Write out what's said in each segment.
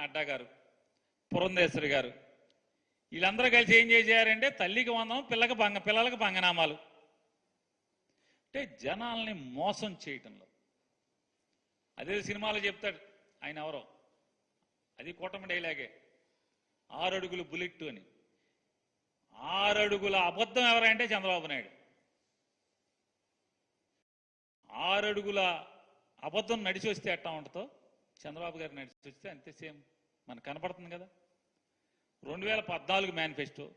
నడ్డా గారు పురంధేశ్వరి గారు. వీళ్ళందరూ కలిసి ఏం చేశారంటే తల్లికి వందం పిల్లకి పంగ పిల్లలకు పంగనామాలు అంటే జనాల్ని మోసం చేయటంలో. అదే సినిమాలో చెప్తాడు ఆయన ఎవరో. అది కూటమి డైలాగే. ఆరడుగులు బుల్లెట్ అని. ఆరడుగుల అబద్ధం ఎవరంటే చంద్రబాబు నాయుడు. ఆరడుగుల అబద్ధం నడిచి వస్తే ఎట్టా ఉంటుందో చంద్రబాబు గారు నడిచి వస్తే అంతే సేమ్. మనకు కనపడుతుంది కదా. రెండు వేల పద్నాలుగు మేనిఫెస్టో.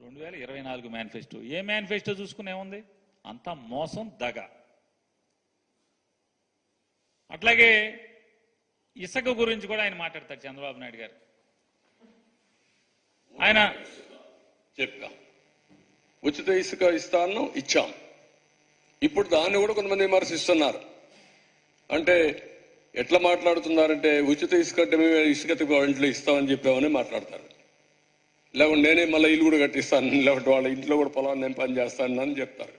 రెండు వేల ఇరవై నాలుగు మేనిఫెస్టో. ఏ మేనిఫెస్టో చూసుకునేముంది అంత అంతా మోసం దగ. అట్లాగే ఇసుక గురించి కూడా ఆయన మాట్లాడతారు చంద్రబాబు నాయుడు గారు. ఆయన చెప్పా ఉచిత ఇసుక ఇస్తాను ఇచ్చాం. ఇప్పుడు దాన్ని కూడా కొంతమంది విమర్శిస్తున్నారు. అంటే ఎట్లా మాట్లాడుతున్నారంటే ఉచిత ఇసుక అంటే మేము ఇసుక ఇంట్లో ఇస్తామని చెప్పామని మాట్లాడతారు. లేకుంటే నేనే మళ్ళీ ఇల్లు కూడా కట్టిస్తాను లేకుంటే వాళ్ళ ఇంట్లో కూడా పొలాన్ని నేను పని చేస్తాను అని చెప్తారు.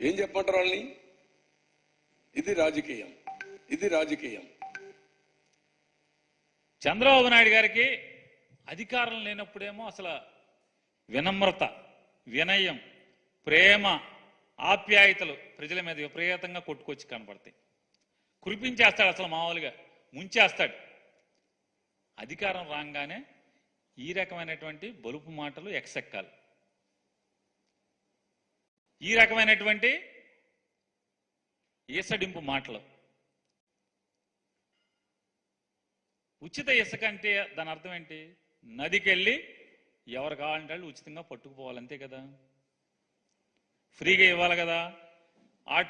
ఏం చెప్పమంటారు వాళ్ళని? ఇది రాజకీయం. ఇది రాజకీయం. చంద్రబాబు నాయుడు గారికి అధికారం లేనప్పుడేమో అసలు వినమ్రత వినయం ప్రేమ ఆప్యాయతలు ప్రజల మీద విపరీతంగా కొట్టుకొచ్చి కనపడతాయి. కురిపించేస్తాడు అసలు మామూలుగా. ముంచేస్తాడు. అధికారం రాగానే ఈ రకమైనటువంటి బలుపు మాటలు ఎక్సెక్కాలి. ఈ రకమైనటువంటి ఈసడింపు మాటలు. ఉచిత ఇసుక అంటే దాని అర్థం ఏంటి? నదికి వెళ్ళి ఎవరు కావాలంటే వాళ్ళు ఉచితంగా పట్టుకుపోవాలి అంతే కదా. ఫ్రీగా ఇవ్వాలి కదా.